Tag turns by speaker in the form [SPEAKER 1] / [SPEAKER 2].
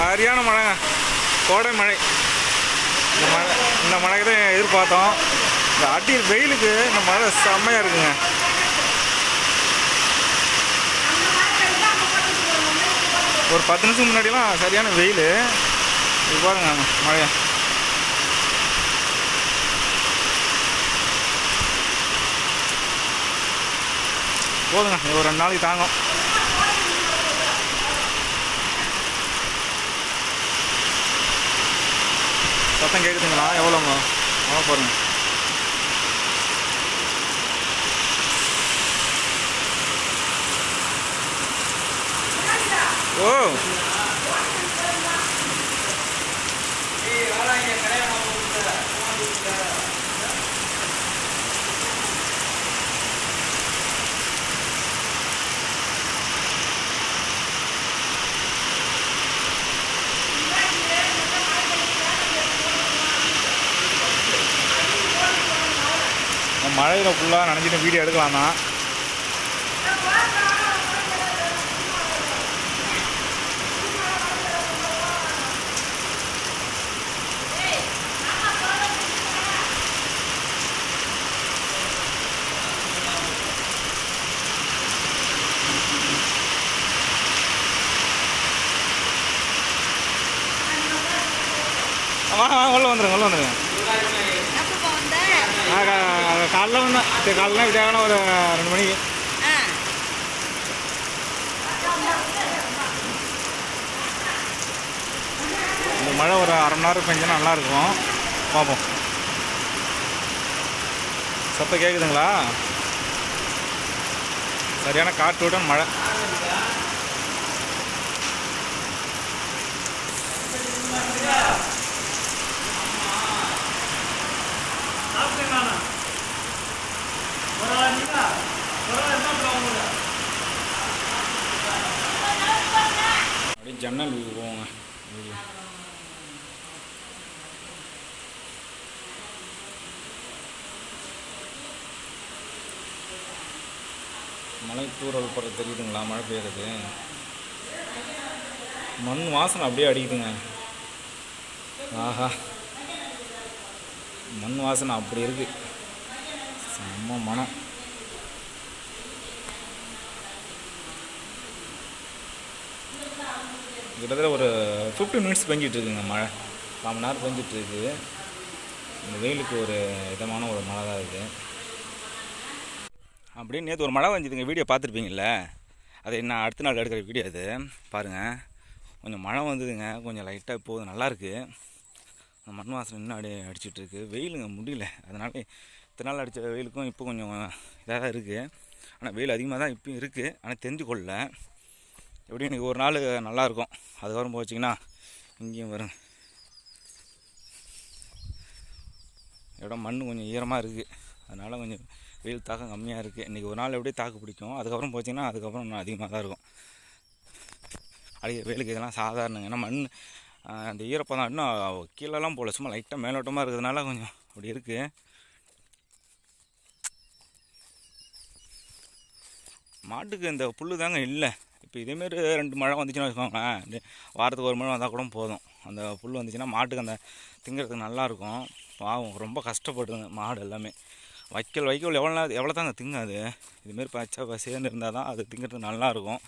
[SPEAKER 1] சரியான மழைங்க கோடை மழை. இந்த மழை இந்த மழைக்கு தான் எதிர்பார்த்தோம். இந்த அடி வெயிலுக்கு இந்த மழை செம்மையாக இருக்குங்க. ஒரு பத்து நிமிஷம் முன்னாடிலாம் சரியான வெயில். இது பாருங்க மழையை. போதுங்க ஒரு ரெண்டு நாளைக்கு தாங்கும். சத்தம் கேட்குதுங்களா எவ்வளோங்க அவ்வளோ பாருங்க. ஓ. மழையில் ஃபுல்லாக நனைஞ்சிட்டு வீடியோ எடுக்கலாம் தான். வாங்க வாங்க உள்ள வந்துருங்க உள்ள வந்துருங்க.
[SPEAKER 2] எப்பப்பா வந்த?
[SPEAKER 1] நான் கா- காலைல வந்தேன் சரி காலைல விட்டாங்கன்னா ஒரு ரெண்டு மணிக்கு. இந்த மழை ஒரு அரை மணி நேரம் பெஞ்சா நல்லா இருக்கும் பார்ப்போம். சத்தம் கேட்குதுங்களா சரியான காற்று விட மழை. ஜன்னல் வியூ போவோங்க மலைத்தூரல் படம் தெரியுதுங்களா? மழை பெய்யுறது. மண் வாசனை அப்படியே அடிக்குதுங்க. ஆஹா. மண் வாசனை அப்படி இருக்கு. செம்ம மனம் கிட்டத்தட்ட ஒரு ஃபிஃப்டி மினிட்ஸ் பெஞ்சிட்ருக்குங்க மழை. கால் மணி நேரம் பெஞ்சிட்ருக்கு இந்த வெயிலுக்கு ஒரு இதமான ஒரு மழை தான் இருக்குது அப்படியே நேற்று ஒரு மழை வந்துதுங்க வீடியோ பார்த்துருப்பீங்கள்ல அது என்ன அடுத்த நாள் எடுக்கிற வீடியோ அது? பாருங்கள் கொஞ்சம் மழை வந்ததுங்க. கொஞ்சம் லைட்டாக போகுது. நல்லாயிருக்கு அந்த மண் வாசனை இன்னும் அப்படியே அடிச்சிட்டுருக்கு வெயிலுங்க முடியல. அதனால இத்தனை நாள் அடித்த வெயிலுக்கும் இப்போ கொஞ்சம் இதாக தான் இருக்குது ஆனால் வெயில் அதிகமாக தான் இப்போ இருக்குது ஆனால் தெரிஞ்சு கொள்ளல எப்படியும் எனக்கு ஒரு நாள் நல்லாயிருக்கும். அதுக்கப்புறம் போச்சிங்கன்னா இங்கேயும் வரும் இடம் மண் கொஞ்சம் ஈரமாக இருக்குது அதனால் கொஞ்சம் வெயில் தாக்கம் கம்மியாக இருக்குது இன்றைக்கி ஒரு நாள் எப்படியும் தாக்கு பிடிக்கும். அதுக்கப்புறம் போச்சிங்கன்னா அதுக்கப்புறம் இன்னும் அதிகமாக தான் இருக்கும். அடிக்க வெயிலுக்கு இதெல்லாம் சாதாரணங்க. ஏன்னா மண் அந்த ஈரப்பதம் இன்னும் கீழெல்லாம் போகல. சும்மா லைட்டாக மேலோட்டமாக இருக்கிறதுனால கொஞ்சம் அப்படி இருக்குது மாட்டுக்கு இந்த புல்லு தாங்க இல்லை. இப்போ இதேமாரி ரெண்டு மழை வந்துச்சுன்னா வச்சுக்கோங்களேன் வாரத்துக்கு ஒரு மழை வந்தால் கூட போதும். அந்த புல் வந்துச்சுன்னா மாட்டுக்கு அந்த திங்கிறதுக்கு நல்லாயிருக்கும் பாவம் ரொம்ப கஷ்டப்படுதுங்க மாடு எல்லாமே. வைக்கல் வைக்கோல் எவ்வளோ நேரம் எவ்வளோ தாங்க திங்காது இதுமாரி பச்சை பசேன்னு இருந்தால் தான் அது திங்கிறதுக்கு நல்லாயிருக்கும்